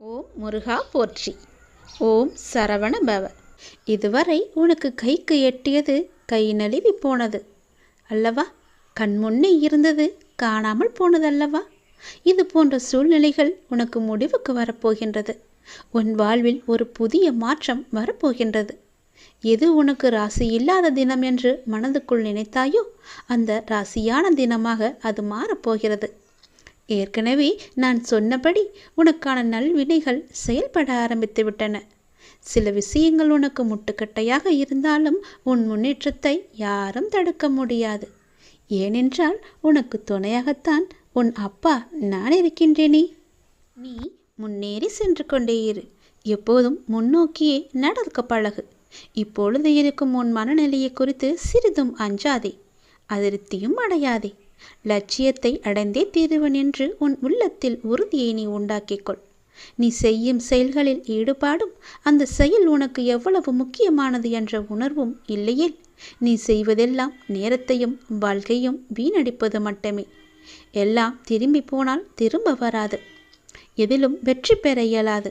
ஓம் முருகா போற்றி. ஓம் சரவண பவ. இதுவரை உனக்கு கைக்கு எட்டியது கை நழுவி போனது. அல்லவா? கண்முன்னே இருந்தது காணாமல் போனது அல்லவா இது போன்ற சூழ்நிலைகள் உனக்கு முடிவுக்கு வரப்போகின்றது. உன் வாழ்வில் ஒரு புதிய மாற்றம் வரப்போகின்றது. எது உனக்கு ராசி இல்லாத தினம் என்று மனதுக்குள் நினைத்தாயோ அந்த ராசியான தினமாக அது மாறப்போகிறது. ஏற்கனவே நான் சொன்னபடி உனக்கான நல்வினைகள் செயல்பட ஆரம்பித்து விட்டன. சில விஷயங்கள் உனக்கு முட்டுக்கட்டையாக இருந்தாலும் உன் முன்னேற்றத்தை யாரும் தடுக்க முடியாது. ஏனென்றால் உனக்கு துணையாகத்தான் உன் அப்பா நான் இருக்கின்றேனே. நீ முன்னேறி சென்று கொண்டே இரு. எப்போதும் முன்னோக்கியே நடக்க பழகு. இப்பொழுது இருக்கும் உன் மனநிலையை குறித்து சிறிதும் அஞ்சாதே. அதிருப்தியும் அடையாதே. லட்சியத்தை அடைந்தே தீருவன் என்று உன் உள்ளத்தில் உறுதியை நீ உண்டாக்கிக்கொள். நீ செய்யும் செயல்களில் ஈடுபாடும் அந்த செயல் உனக்கு எவ்வளவு முக்கியமானது என்ற உணர்வும் இல்லையேல் நீ செய்வதெல்லாம் நேரத்தையும் வாழ்க்கையும் வீணடிப்பது மட்டுமே. எல்லாம் திரும்பி போனால் திரும்ப வராது. எதிலும் வெற்றி பெற இயலாது.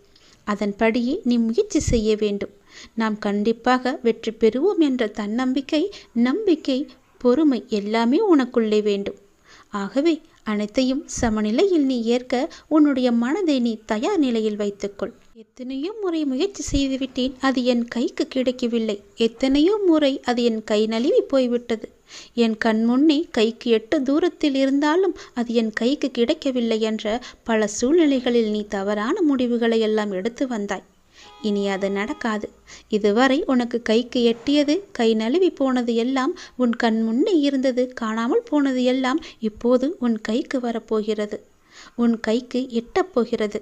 அதன்படியே நீ முயற்சி செய்ய வேண்டும். நாம் கண்டிப்பாக வெற்றி பெறுவோம் என்ற தன்னம்பிக்கை நம்பிக்கை பொறுமை எல்லாமே உனக்குள்ளே வேண்டும். ஆகவே அனைத்தையும் சமநிலையில் நீ ஏற்க உன்னுடைய மனதை நீ தயார் நிலையில் வைத்துக்கொள். எத்தனையோ முறை முயற்சி செய்துவிட்டேன். அது என் கைக்கு கிடைக்கவில்லை. எத்தனையோ முறை அது என் கை நழுவி போய்விட்டது. என் கண் முன்னே கைக்கு எட்டு தூரத்தில் இருந்தாலும் அது என் கைக்கு கிடைக்கவில்லை என்ற பல சூழ்நிலைகளில் நீ தவறான முடிவுகளை எல்லாம் எடுத்து வந்தாய். இனி அது நடக்காது. இதுவரை உனக்கு கைக்கு எட்டியது கை நழுவி போனது எல்லாம் உன் கண் முன்னே இருந்தது காணாமல் போனது எல்லாம் இப்போது உன் கைக்கு வரப்போகிறது. உன் கைக்கு எட்டப் போகிறது.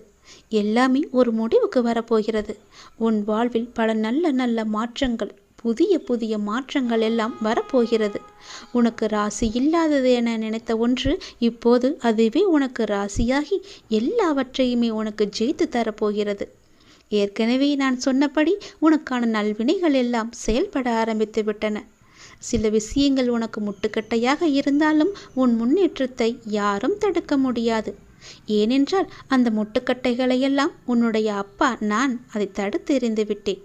எல்லாமே ஒரு முடிவுக்கு வரப்போகிறது. உன் வாழ்வில் பல நல்ல நல்ல மாற்றங்கள் புதிய புதிய மாற்றங்கள் எல்லாம் வரப்போகிறது. உனக்கு ராசி இல்லாதது என நினைத்த ஒன்று இப்போது அதுவே உனக்கு ராசியாகி எல்லாவற்றையுமே உனக்கு ஜெயித்து தரப்போகிறது. ஏற்கனவே நான் சொன்னபடி உனக்கான நல்வினைகள் எல்லாம் செயல்பட ஆரம்பித்து விட்டன. சில விஷயங்கள் உனக்கு முட்டுக்கட்டையாக இருந்தாலும் உன் முன்னேற்றத்தை யாரும் தடுக்க முடியாது. ஏனென்றால் அந்த முட்டுக்கட்டைகளையெல்லாம் உன்னுடைய அப்பா நான் அதை தடுத்து எறிந்து விட்டேன்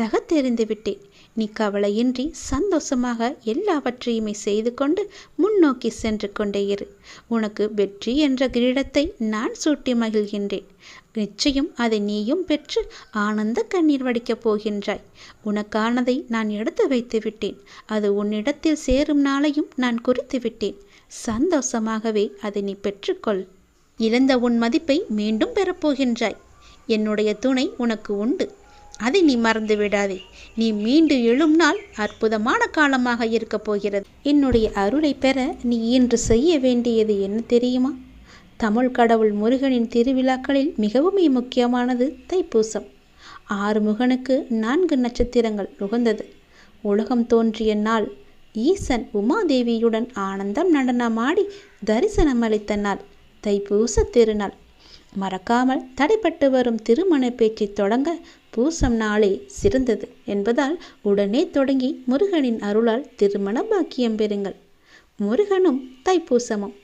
தகத்தெறிந்து விட்டேன் நீ கவலையின்றி சந்தோஷமாக எல்லாவற்றையுமே செய்து கொண்டு முன்னோக்கி சென்று கொண்டே இரு. உனக்கு வெற்றி என்ற கிரீடத்தை நான் சூட்டி மகிழ்கின்றேன். நிச்சயம் அதை நீயும் பெற்று ஆனந்த கண்ணீர் வடிக்கப் போகின்றாய். உனக்கானதை நான் எடுத்து வைத்து விட்டேன் அது உன்னிடத்தில் சேரும் நாளையும் நான் குறித்து விட்டேன் சந்தோஷமாகவே அதை நீ பெற்றுக்கொள். இழந்த உன் மதிப்பை மீண்டும் பெறப்போகின்றாய். என்னுடைய துணை உனக்கு உண்டு. அதை நீ மறந்து விடாதே. நீ மீண்டு எழும் நாள் அற்புதமான காலமாக இருக்கப் போகிறது. என்னுடைய அருளை பெற நீ இன்று செய்ய வேண்டியது என்ன தெரியுமா? தமிழ் கடவுள் முருகனின் திருவிழாக்களில் மிகவும் முக்கியமானது தைப்பூசம். ஆறு முகனுக்கு நான்கு நட்சத்திரங்கள் உகந்தது. உலகம் தோன்றிய நாள். ஈசன் உமாதேவியுடன் ஆனந்தம் நடனமாடி தரிசனம் அளித்த நாள். தைப்பூச திருநாள். மறக்காமல் தடைப்பட்டு வரும் திருமண பேச்சை தொடங்க பூசம் நாளே சிறந்தது என்பதால் உடனே தொடங்கி முருகனின் அருளால் திருமண பாக்கியம் பெறுங்கள். முருகனும் தைப்பூசமும்.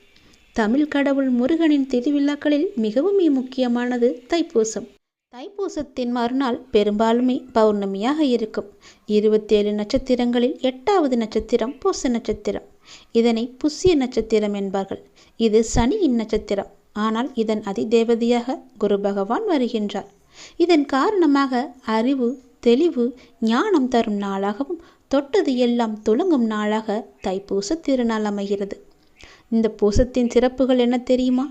தமிழ் கடவுள் முருகனின் திருவிழாக்களில் மிகவும் முக்கியமானது தைப்பூசம். தைப்பூசத்தின் மறுநாள் பெரும்பாலுமே பௌர்ணமியாக இருக்கும். இருபத்தேழு நட்சத்திரங்களில் எட்டாவது நட்சத்திரம் பூச நட்சத்திரம். இதனை புஷ்ய நட்சத்திரம் என்பார்கள். இது சனியின் நட்சத்திரம். ஆனால் இதன் அதிதேவதையாக குரு பகவான் வருகின்றார். இதன் காரணமாக அறிவு தெளிவு ஞானம் தரும் நாளாகவும் தொட்டது எல்லாம் துளங்கும் நாளாக தைப்பூச திருநாள் அமைகிறது. இந்த பூசத்தின் சிறப்புகள் என்ன தெரியுமா?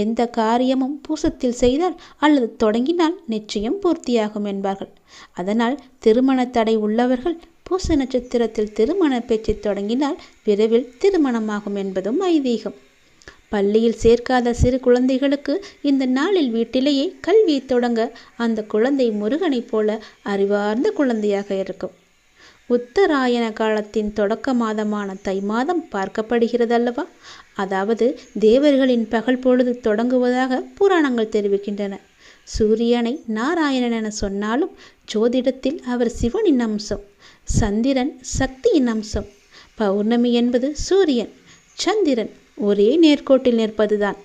எந்த காரியமும் பூசத்தில் செய்தால் அல்லது தொடங்கினால் நிச்சயம் பூர்த்தியாகும் என்பார்கள். அதனால் திருமண தடை உள்ளவர்கள் பூச நட்சத்திரத்தில் திருமண பேச்சை தொடங்கினால் விரைவில் திருமணமாகும் என்பதும் ஐதீகம். பள்ளியில் சேர்க்காத சிறு குழந்தைகளுக்கு இந்த நாளில் வீட்டிலேயே கல்வியை தொடங்க அந்த குழந்தை முருகனைப் போல அறிவார்ந்த குழந்தையாக இருக்கும். உத்தராயண காலத்தின் தொடக்க மாதமான தை மாதம் பார்க்கப்படுகிறதல்லவா? அதாவது தேவர்களின் பகல் பொழுது தொடங்குவதாக புராணங்கள் தெரிவிக்கின்றன. சூரியனை நாராயணன் என சொன்னாலும் ஜோதிடத்தில் அவர் சிவனின் அம்சம். சந்திரன் சக்தியின் அம்சம். பௌர்ணமி என்பது சூரியன். சந்திரன் ஒரே நேர்கோட்டில் நிற்பதுதான்.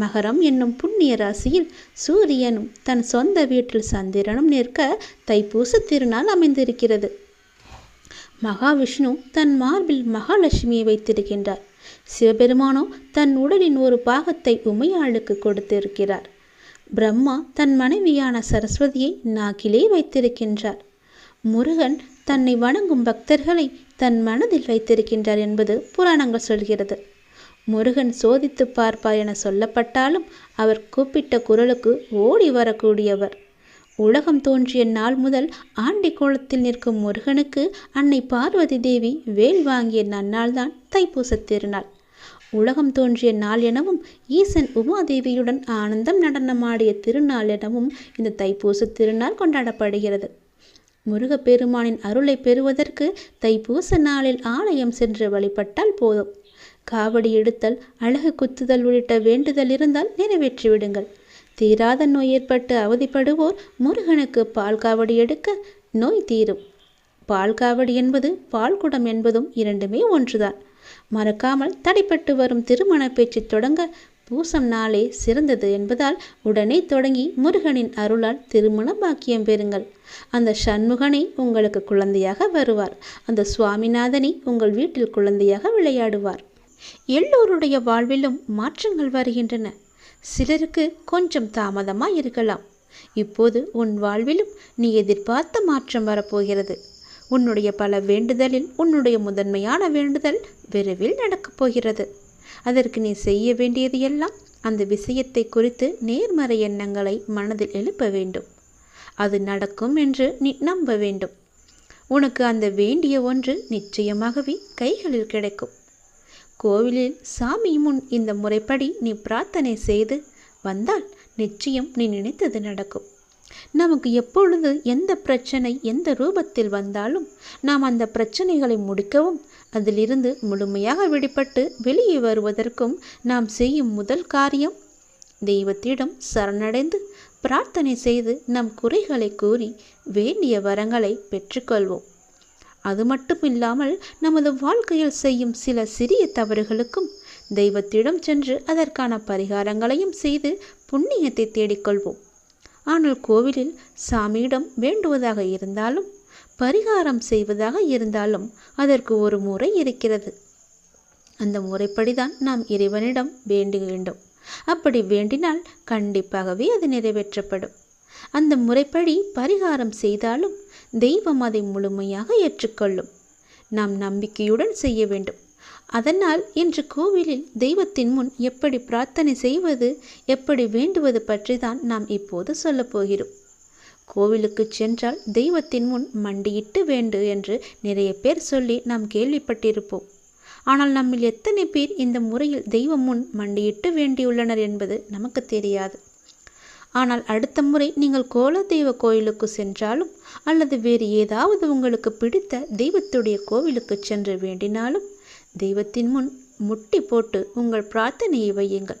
மகரம் என்னும் புண்ணிய ராசியில் சூரியனும் தன் சொந்த வீட்டில் சந்திரனும் நிற்க தைப்பூச திருநாள் அமைந்திருக்கிறது. மகாவிஷ்ணு தன் மார்பில் மகாலட்சுமியை வைத்திருக்கின்றார். சிவபெருமானோ தன் உடலின் ஒரு பாகத்தை உமையாளுக்கு கொடுத்திருக்கிறார். பிரம்மா தன் மனைவியான சரஸ்வதியை நாக்கிலே வைத்திருக்கின்றார். முருகன் தன்னை வணங்கும் பக்தர்களை தன் மனதில் வைத்திருக்கின்றார் என்பது புராணங்கள் சொல்கிறது. முருகன் சோதித்து பார்ப்பார் என சொல்லப்பட்டாலும் அவர் கூப்பிட்ட குரலுக்கு ஓடி வரக்கூடியவர். உலகம் தோன்றிய நாள் முதல் ஆண்டி கோலத்தில் நிற்கும் முருகனுக்கு அன்னை பார்வதி தேவி வேல் வாங்கிய நன்னாள்தான் தைப்பூசத் திருநாள். உலகம் தோன்றிய நாள் எனவும் ஈசன் உமாதேவியுடன் ஆனந்தம் நடனமாடிய திருநாள் எனவும் இந்த தைப்பூச திருநாள் கொண்டாடப்படுகிறது. முருகப்பெருமானின் அருளை பெறுவதற்கு தைப்பூச நாளில் ஆலயம் சென்று வழிபட்டால் போதும். காவடி எடுத்தல் அழகு குத்துதல் உள்ளிட்ட வேண்டுதல் இருந்தால் நிறைவேற்றி விடுங்கள். தீராத நோய் ஏற்பட்டு அவதிப்படுவோர் முருகனுக்கு பால் காவடி எடுக்க நோய் தீரும். பால் காவடி என்பது பால் குடம் என்பதும் இரண்டுமே ஒன்றுதான். மறக்காமல் தடைப்பட்டு வரும் திருமண பேச்சு தொடங்க பூசம் நாளே சிறந்தது என்பதால் உடனே தொடங்கி முருகனின் அருளால் திருமண பாக்கியம் பெறுங்கள். அந்த சண்முகனை உங்களுக்கு குழந்தையாக வருவார். அந்த சுவாமிநாதனை உங்கள் வீட்டில் குழந்தையாக விளையாடுவார். எல்லோருடைய வாழ்விலும் மாற்றங்கள் வருகின்றன. சிலருக்கு கொஞ்சம் தாமதமாக இருக்கலாம். இப்போது உன் வாழ்விலும் நீ எதிர்பார்த்த மாற்றம் வரப்போகிறது. உன்னுடைய பல வேண்டுதலில் உன்னுடைய முதன்மையான வேண்டுதல் விரைவில் நடக்கப் போகிறது. அதற்கு நீ செய்ய வேண்டியது எல்லாம் அந்த விஷயத்தை குறித்து நேர்மறை எண்ணங்களை மனதில் எழுப்ப வேண்டும். அது நடக்கும் என்று நீ நம்ப வேண்டும். உனக்கு அந்த வேண்டிய ஒன்று நிச்சயமாகவே கைகளில் கிடைக்கும். கோவிலில் சாமி முன் இந்த முறைப்படி நீ பிரார்த்தனை செய்து வந்தால் நிச்சயம் நீ நினைத்தது நடக்கும். நமக்கு எப்பொழுது எந்த பிரச்சனை எந்த ரூபத்தில் வந்தாலும் நாம் அந்த பிரச்சனைகளை முடிக்கவும் அதிலிருந்து முழுமையாக விடுபட்டு வெளியே வருவதற்கும் நாம் செய்யும் முதல் காரியம் தெய்வத்திடம் சரணடைந்து பிரார்த்தனை செய்து நம் குறைகளை கூறி வேண்டிய வரங்களை பெற்றுக்கொள்வோம். அது மட்டும் இல்லாமல் நமது வாழ்க்கையில் செய்யும் சில சிறிய தவறுகளுக்கும் தெய்வத்திடம் சென்று அதற்கான பரிகாரங்களையும் செய்து புண்ணியத்தை தேடிக்கொள்வோம். ஆனால் கோவிலில் சாமியிடம் வேண்டுவதாக இருந்தாலும் பரிகாரம் செய்வதாக இருந்தாலும் அதற்கு ஒரு முறை இருக்கிறது. அந்த முறைப்படிதான் நாம் இறைவனிடம் வேண்டு வேண்டும். அப்படி வேண்டினால் கண்டிப்பாகவே அது நிறைவேற்றப்படும். அந்த முறைப்படி பரிகாரம் செய்தாலும் தெய்வம் அதை முழுமையாக ஏற்றுக்கொள்ளும். நாம் நம்பிக்கையுடன் செய்ய வேண்டும். அதனால் இன்று கோவிலில் தெய்வத்தின் முன் எப்படி பிரார்த்தனை செய்வது எப்படி வேண்டுவது பற்றி தான் நாம் இப்போது சொல்லப்போகிறோம் கோவிலுக்கு சென்றால் தெய்வத்தின் முன் மண்டியிட்டு வேண்டு என்று நிறைய பேர் சொல்லி நாம் கேள்விப்பட்டிருப்போம். ஆனால் நம்மில் எத்தனை பேர் இந்த முறையில் தெய்வம் முன் மண்டியிட்டு வேண்டியுள்ளனர் என்பது நமக்கு தெரியாது. ஆனால் அடுத்த முறை நீங்கள் கோல தெய்வ கோயிலுக்கு சென்றாலும் அல்லது வேறு ஏதாவது உங்களுக்கு பிடித்த தெய்வத்துடைய கோவிலுக்கு சென்று வேண்டினாலும் தெய்வத்தின் முன் முட்டி போட்டு உங்கள் பிரார்த்தனையை வையுங்கள்.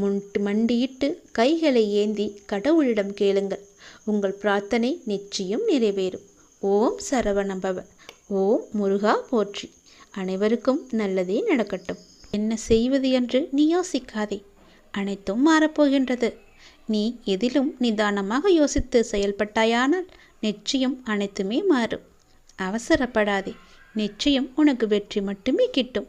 முன்ட்டு மண்டியிட்டு கைகளை ஏந்தி கடவுளிடம் கேளுங்கள். உங்கள் பிரார்த்தனை நிச்சயம் நிறைவேறும். ஓம் சரவணபவ ஓம் முருகா போற்றி. அனைவருக்கும் நல்லதே நடக்கட்டும். என்ன செய்வது என்று நீ யோசிக்காதே. அனைத்தும் மாறப்போகின்றது. நீ எதிலும் நிதானமாக யோசித்து செயல்பட்டாயானால் நிச்சயம் அனைத்துமே மாறும். அவசரப்படாதே. நிச்சயம் உனக்கு வெற்றி மட்டுமே கிட்டும்.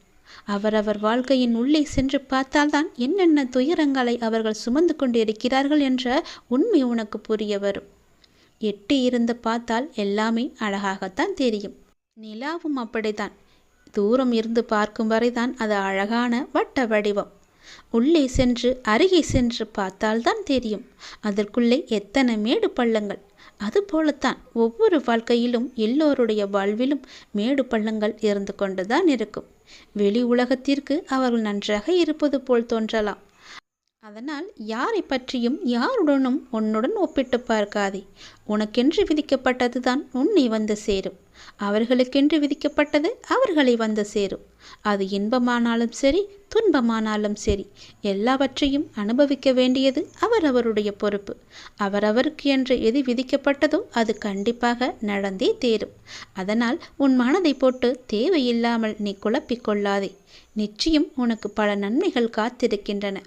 அவரவர் வாழ்க்கையின் உள்ளே சென்று பார்த்தால்தான் என்னென்ன துயரங்களை அவர்கள் சுமந்து கொண்டு இருக்கிறார்கள் என்ற உண்மை உனக்கு புரிய வரும் எட்டி இருந்து பார்த்தால் எல்லாமே அழகாகத்தான் தெரியும். நிலாவும் அப்படித்தான். தூரம் இருந்து பார்க்கும் வரைதான் அது அழகான வட்ட வடிவம். உள்ளே சென்று அருகே சென்று பார்த்தால்தான் தெரியும். அதற்குள்ளே எத்தனை மேடு பள்ளங்கள். அதுபோலத்தான் ஒவ்வொரு வாழ்க்கையிலும் எல்லோருடைய வாழ்விலும் மேடு பள்ளங்கள் இருந்து கொண்டுதான் இருக்கும். வெளி உலகத்திற்கு அவர்கள் நன்றாக இருப்பது போல் தோன்றலாம். அதனால் யாரை பற்றியும் யாருடனும் உன்னுடன் ஒப்பிட்டு பார்க்காதே. உனக்கென்று விதிக்கப்பட்டதுதான் உன்னை வந்து சேரும். அவர்களுக்கென்று விதிக்கப்பட்டது அவர்களை வந்து சேரும். அது இன்பமானாலும் சரி துன்பமானாலும் சரி எல்லாவற்றையும் அனுபவிக்க வேண்டியது அவரவருடைய பொறுப்பு. அவரவருக்கு என்று எது விதிக்கப்பட்டதோ அது கண்டிப்பாக நடந்தே தேரும். அதனால் உன் மனதை போட்டு தேவையில்லாமல் நீ குழப்பிக்கொள்ளாதே நிச்சயம் உனக்கு பல நன்மைகள் காத்திருக்கின்றன.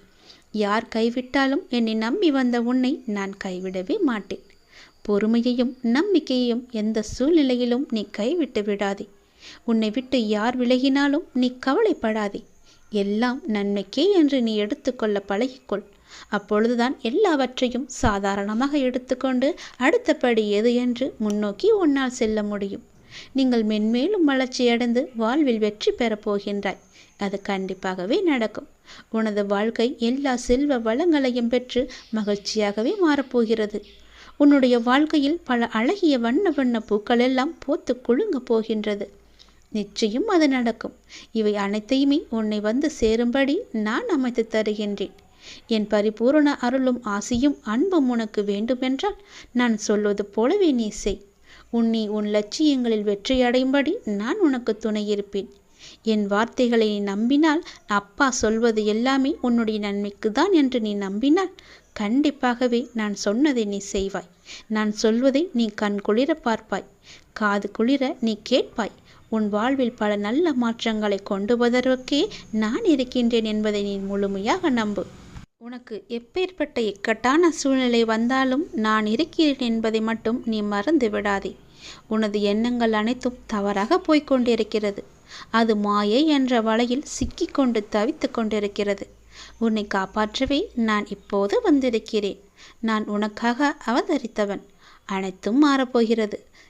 யார் கைவிட்டாலும் என்னை நம்பி வந்த உன்னை நான் கைவிடவே மாட்டேன். பொறுமையையும் நம்பிக்கையையும் எந்த சூழ்நிலையிலும் நீ கைவிட்டு விடாதே. உன்னை விட்டு யார் விலகினாலும் நீ கவலைப்படாதே. எல்லாம் நன்மைக்கே என்று நீ எடுத்துக்கொள்ள பழகிக்கொள். அப்பொழுதுதான் எல்லாவற்றையும் சாதாரணமாக எடுத்துக்கொண்டு அடுத்தபடி எது என்று முன்னோக்கி உன்னால் செல்ல முடியும். நீங்கள் மென்மேலும் வளர்ச்சியடைந்து வாழ்வில் வெற்றி பெறப் போகின்றாய். அது கண்டிப்பாகவே நடக்கும். உனது வாழ்க்கை எல்லா செல்வ வளங்களையும் பெற்று மகிழ்ச்சியாகவே மாறப்போகிறது உன்னுடைய வாழ்க்கையில் பல அழகிய வண்ண வண்ண பூக்கள் எல்லாம் போத்து குலுங்க போகின்றது. நிச்சயம் அது நடக்கும். இவை அனைத்தையுமே உன்னை வந்து சேரும்படி நான் அமைத்து தருகின்றேன். என் பரிபூரண அருளும் ஆசியும் அன்பும் உனக்கு வேண்டுமென்றால் நான் சொல்வது போலவே நீ செய். உன்னை உன் லட்சியங்களில் வெற்றியடையும்படி நான் உனக்கு துணையிருப்பேன். என் வார்த்தைகளை நீ நம்பினால் அப்பா சொல்வது எல்லாமே உன்னுடைய நன்மைக்கு தான் என்று நீ நம்பினால் கண்டிப்பாகவே நான் சொன்னதை நீ செய்வாய். நான் சொல்வதை நீ கண் குளிர பார்ப்பாய். காது குளிர நீ கேட்பாய். உன் வாழ்வில் பல நல்ல மாற்றங்களை கொண்டு வருவதற்கே நான் இருக்கின்றேன் என்பதை நீ முழுமையாக நம்பு. உனக்கு எப்பேற்பட்ட இக்கட்டான சூழ்நிலை வந்தாலும் நான் இருக்கிறேன் என்பதை மட்டும் நீ மறந்து விடாதே. உனது எண்ணங்கள் அனைத்தும் தவறாக போய்கொண்டிருக்கிறது அது மாயை என்ற வலையில் சிக்கிக்கொண்டு தவித்து கொண்டிருக்கிறது. உன்னை காப்பாற்றவே நான் இப்போது வந்திருக்கிறேன். நான் உனக்காக அவதரித்தவன். அனைத்தும் மாறப்போகிறது.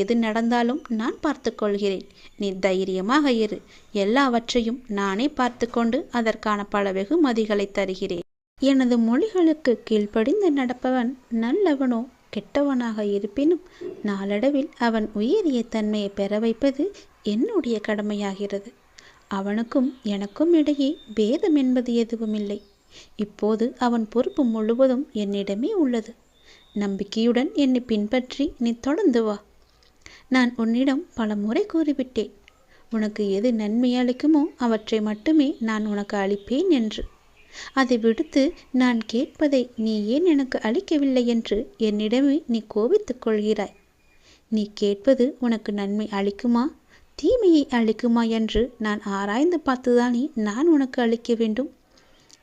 எது நடந்தாலும் நான் பார்த்து கொள்கிறேன் நீ தைரியமாக இரு. எல்லாவற்றையும் நானே பார்த்து கொண்டு அதற்கான பல வெகுமதிகளை தருகிறேன். எனது மொழிகளுக்கு கீழ்ப்படிந்து நடப்பவன் நல்லவனோ கெட்டவனாக இருப்பினும் நாளடைவில் அவன் உயரிய தன்மையை பெற வைப்பது என்னுடைய கடமையாகிறது. அவனுக்கும் எனக்கும் இடையே பேதம் என்பது எதுவும் இல்லை இப்போது அவன் பொறுப்பு முழுவதும் என்னிடமே உள்ளது. நம்பிக்கையுடன் என்னை பின்பற்றி நீ தொடர்ந்து வா. நான் உன்னிடம் பல முறை கூறிவிட்டேன். உனக்கு எது நன்மை அளிக்குமோ அவற்றை மட்டுமே நான் உனக்கு அளிப்பேன் என்று. அதை விடுத்து நான் கேட்பதை நீ ஏன் எனக்கு அளிக்கவில்லை என்று என்னிடமே நீ கோபித்துக் கொள்கிறாய். நீ கேட்பது உனக்கு நன்மை அளிக்குமா? தீமையை அளிக்குமா என்று நான் ஆராய்ந்து பார்த்துதானே நான் உனக்கு அளிக்க வேண்டும்.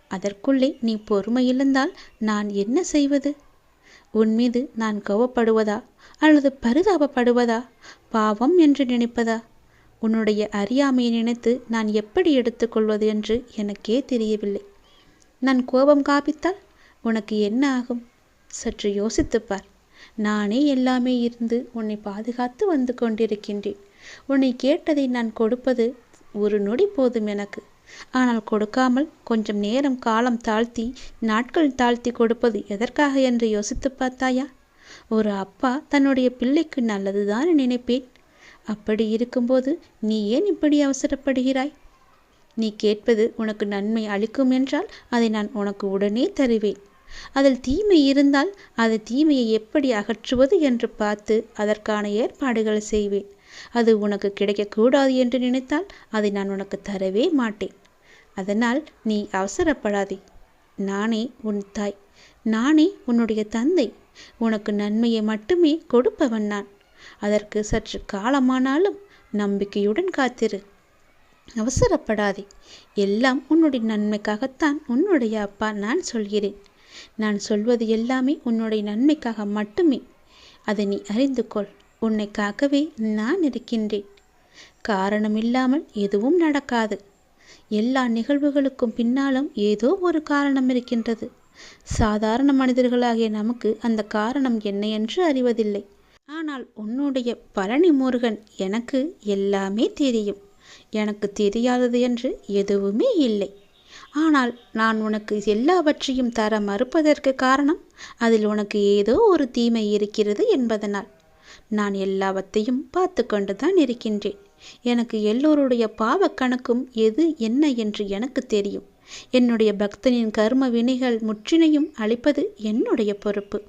அதற்குள்ளே நீ பொறுமை இழந்தால் நான் என்ன செய்வது? உன் மீது நான் கோவப்படுவதா? அல்லது பரிதாபப்படுவதா? பாவம் என்று நினைப்பதா? உன்னுடைய அறியாமையை நினைத்து நான் எப்படி எடுத்துக்கொள்வது என்று எனக்கே தெரியவில்லை. நான் கோபம் காப்பித்தால் உனக்கு என்ன ஆகும்? சற்று யோசித்துப்பார் நானே எல்லாமே இருந்து உன்னை பாதுகாத்து வந்து கொண்டிருக்கின்றேன். உன்னை கேட்டதை நான் கொடுப்பது ஒரு நொடி போதும் எனக்கு. ஆனால் கொடுக்காமல் கொஞ்சம் நேரம் காலம் தாழ்த்தி நாட்கள் தாழ்த்தி கொடுப்பது எதற்காக என்று யோசித்து பார்த்தாயா? ஒரு அப்பா தன்னுடைய பிள்ளைக்கு நல்லதுதான் நினைப்பேன். அப்படி இருக்கும்போது நீ ஏன் இப்படி அவசரப்படுகிறாய்? நீ கேட்பது உனக்கு நன்மை அளிக்கும் என்றால் அதை நான் உனக்கு உடனே தருவேன். அதில் தீமை இருந்தால் அது தீமையை எப்படி அகற்றுவது என்று பார்த்து அதற்கான ஏற்பாடுகள் செய்வேன். அது உனக்கு கிடைக்கக்கூடாது என்று நினைத்தால் அதை நான் உனக்கு தரவே மாட்டேன். அதனால் நீ அவசரப்படாதே. நானே உன் தாய். நானே உன்னுடைய தந்தை. உனக்கு நன்மையை மட்டுமே கொடுப்பவன் நான். அதற்கு சற்று காலமானாலும் நம்பிக்கையுடன் காத்திரு. அவசரப்படாதே. எல்லாம் உன்னுடைய நன்மைக்காகத்தான் உன்னுடைய அப்பா நான் சொல்கிறேன். நான் சொல்வது எல்லாமே உன்னுடைய நன்மைக்காக மட்டுமே. அதை நீ அறிந்து கொள். உன்னை காக்கவே நான் இருக்கின்றேன். காரணமில்லாமல் எதுவும் நடக்காது. எல்லா நிகழ்வுகளுக்கும் பின்னாலும் ஏதோ ஒரு காரணம் இருக்கின்றது. சாதாரண மனிதர்களாகிய நமக்கு அந்த காரணம் என்ன என்று அறிவதில்லை. ஆனால் உன்னுடைய பழனி முருகன் எனக்கு எல்லாமே தெரியும். எனக்கு தெரியாதது என்று எதுவுமே இல்லை. ஆனால் நான் உனக்கு எல்லாவற்றையும் தர மறுப்பதற்கு காரணம் அதில் உனக்கு ஏதோ ஒரு தீமை இருக்கிறது என்பதனால். நான் எல்லாவற்றையும் பார்த்து கொண்டு தான் இருக்கின்றேன். எனக்கு எல்லோருடைய பாவ கணக்கும் எது என்ன என்று எனக்கு தெரியும். என்னுடைய பக்தனின் கர்ம வினைகள் முற்றினையும் அளிப்பது என்னுடைய பொறுப்பு.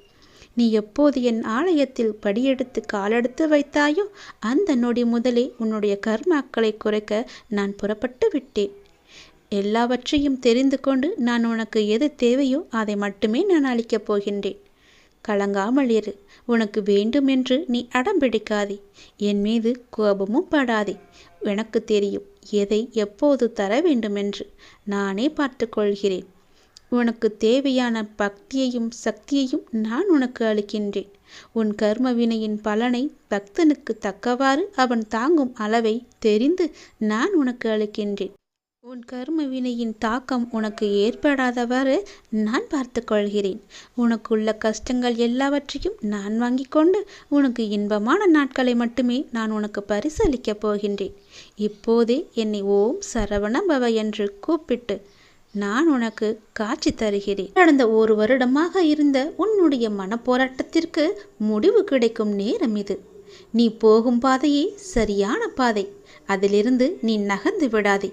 நீ எப்போது என் ஆலயத்தில் படியெடுத்து காலெடுத்து வைத்தாயோ அந்த நொடி முதலே உன்னுடைய கர்மாக்களை குறைக்க நான் புறப்பட்டு விட்டேன். எல்லாவற்றையும் தெரிந்து கொண்டு நான் உனக்கு எது தேவையோ அதை மட்டுமே நான் அளிக்கப் போகின்றேன். கலங்காமல் இரு. உனக்கு வேண்டும் என்று நீ அடம் பிடிக்காதே. என் மீது கோபமும் படாதே. எனக்கு தெரியும் எதை எப்போது தர வேண்டுமென்று நானே பார்த்து கொள்கிறேன். உனக்கு தேவையான பக்தியையும் சக்தியையும் நான் உனக்கு அளிக்கின்றேன். உன் கர்ம வினையின் பலனை பக்தனுக்கு தக்கவாறு அவன் தாங்கும் அளவை தெரிந்து நான் உனக்கு அளிக்கின்றேன். உன் கர்ம வினையின் தாக்கம் உனக்கு ஏற்படாதவாறு நான் பார்த்து கொள்கிறேன். உனக்குள்ள கஷ்டங்கள் எல்லாவற்றையும் நான் வாங்கி கொண்டு உனக்கு இன்பமான நாட்களை மட்டுமே நான் உனக்கு பரிசளிக்கப் போகின்றேன். இப்போதே என்னை ஓம் சரவண பவ என்று கூப்பிட்டு நான் உனக்கு காட்சி தருகிறேன். கடந்த ஒரு வருடமாக இருந்த உன்னுடைய மனப்போராட்டத்திற்கு முடிவு கிடைக்கும் நேரம் இது. நீ போகும் பாதையே சரியான பாதை. அதிலிருந்து நீ நகர்ந்து விடாதே.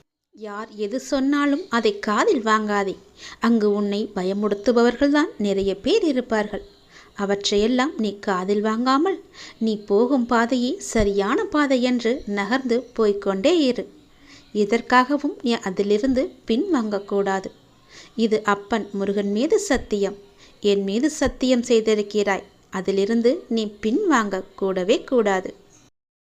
யார் எது சொன்னாலும் அதை காதில் வாங்காதே. அங்கு உன்னை பயமுடுத்துபவர்கள்தான் நிறைய பேர் இருப்பார்கள். அவற்றையெல்லாம் நீ காதில் வாங்காமல் நீ போகும் பாதையே சரியான பாதை என்று நகர்ந்து போய்க்கொண்டே இரு. எதற்காகவும் நீ அதிலிருந்து பின் வாங்கக்கூடாது இது அப்பன் முருகன் மீது சத்தியம். என் மீது சத்தியம் செய்திருக்கிறாய். அதிலிருந்து நீ பின்வாங்க கூடவே கூடாது.